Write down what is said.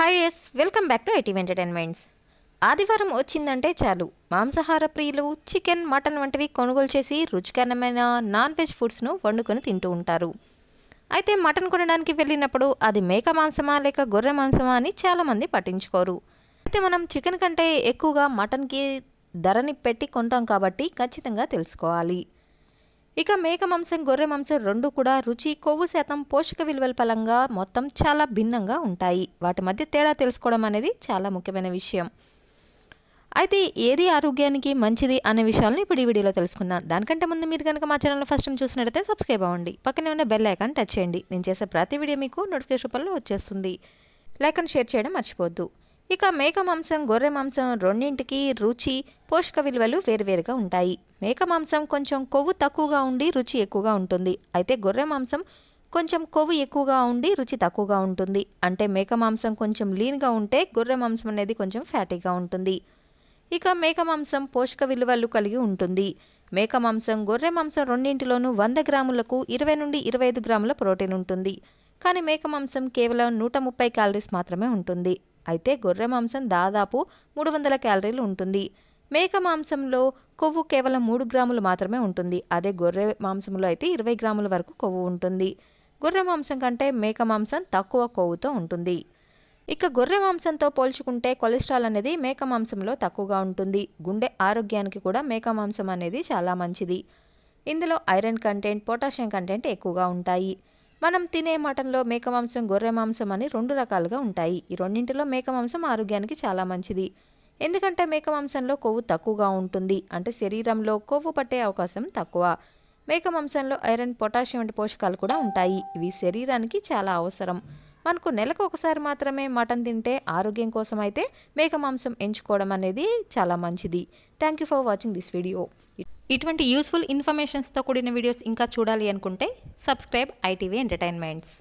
Hi yes welcome back to ITV entertainments ఆదివారం వచ్చిందంటే చాలు. మాంసాహార ప్రియులు చికెన్ మటన్ వంటివి కొనుగోలు చేసి రుచికరమైన నాన్ వెజ్ ఫుడ్స్ను వండుకొని తింటూ ఉంటారు. అయితే మటన్ కొనడానికి వెళ్ళినప్పుడు అది మేక మాంసమా లేక గొర్రె మాంసమా అని చాలామంది పట్టించుకోరు. అయితే మనం చికెన్ కంటే ఎక్కువగా మటన్కి ధరని పెట్టి కొంటాం కాబట్టి ఖచ్చితంగా తెలుసుకోవాలి. ఇక మేక మాంసం గొర్రె మాంసం రెండు కూడా రుచి కొవ్వు శాతం పోషక విలువల పరంగా మొత్తం చాలా భిన్నంగా ఉంటాయి. వాటి మధ్య తేడా తెలుసుకోవడం అనేది చాలా ముఖ్యమైన విషయం. అయితే ఏది ఆరోగ్యానికి మంచిది అనే విషయాలను ఇప్పుడు ఈ వీడియోలో తెలుసుకుందాం. దానికంటే ముందు మీరు కనుక మా ఛానల్ ఫస్ట్ టైం చూసినట్టయితే సబ్స్క్రైబ్ అవ్వండి. పక్కనే ఉన్న బెల్ ఐకాన్ టచ్ చేయండి. నేను చేసే ప్రతి వీడియో మీకు నోటిఫికేషన్ రూపంలో వచ్చేస్తుంది. లైక్ అండ్ షేర్ చేయడం మర్చిపోద్దు ఇక మేక మాంసం గొర్రె మాంసం రెండింటికి రుచి పోషక విలువలు వేరువేరుగా ఉంటాయి. మేక మాంసం కొంచెం కొవ్వు తక్కువగా ఉండి రుచి ఎక్కువగా ఉంటుంది. అయితే గొర్రె మాంసం కొంచెం కొవ్వు ఎక్కువగా ఉండి రుచి తక్కువగా ఉంటుంది. అంటే మేక మాంసం కొంచెం లీన్గా ఉంటే గొర్రె మాంసం అనేది కొంచెం ఫ్యాటీగా ఉంటుంది. ఇక మేక మాంసం పోషక విలువలు కలిగి ఉంటుంది. మేక మాంసం గొర్రె మాంసం రెండింటిలోనూ వంద గ్రాములకు ఇరవై నుండి ఇరవై ఐదు గ్రాముల ప్రోటీన్ ఉంటుంది. కానీ మేక మాంసం కేవలం నూట ముప్పై క్యాలరీస్ మాత్రమే ఉంటుంది. అయితే గొర్రె మాంసం దాదాపు మూడు వందల క్యాలరీలు ఉంటుంది. మేక మాంసంలో కొవ్వు కేవలం మూడు గ్రాములు మాత్రమే ఉంటుంది. అదే గొర్రె మాంసంలో అయితే ఇరవై గ్రాముల వరకు కొవ్వు ఉంటుంది. గొర్రె మాంసం కంటే మేక మాంసం తక్కువ కొవ్వుతో ఉంటుంది. ఇక గొర్రె మాంసంతో పోల్చుకుంటే కొలెస్ట్రాల్ అనేది మేక మాంసంలో తక్కువగా ఉంటుంది. గుండె ఆరోగ్యానికి కూడా మేక మాంసం అనేది చాలా మంచిది. ఇందులో ఐరన్ కంటెంట్ పొటాషియం కంటెంట్ ఎక్కువగా ఉంటాయి. మనం తినే మటన్లో మేక మాంసం గొర్రె మాంసం అని రెండు రకాలుగా ఉంటాయి. ఈ రెండింటిలో మేక మాంసం ఆరోగ్యానికి చాలా మంచిది. ఎందుకంటే మేక మాంసంలో కొవ్వు తక్కువగా ఉంటుంది. అంటే శరీరంలో కొవ్వు పట్టే అవకాశం తక్కువ. మేక మాంసంలో ఐరన్ పొటాషియం వంటి పోషకాలు కూడా ఉంటాయి. ఇవి శరీరానికి చాలా అవసరం. మనకు నెలకు ఒకసారి మాత్రమే మటన్ తింటే ఆరోగ్యం కోసం అయితే మేక మాంసం ఎంచుకోవడం అనేది చాలా మంచిది. Thank you for watching this video ఇటువంటి యూస్ఫుల్ ఇన్ఫర్మేషన్స్తో కూడిన వీడియోస్ ఇంకా చూడాలి అనుకుంటే సబ్స్క్రైబ్ ఐటీవీ ఎంటర్టైన్మెంట్స్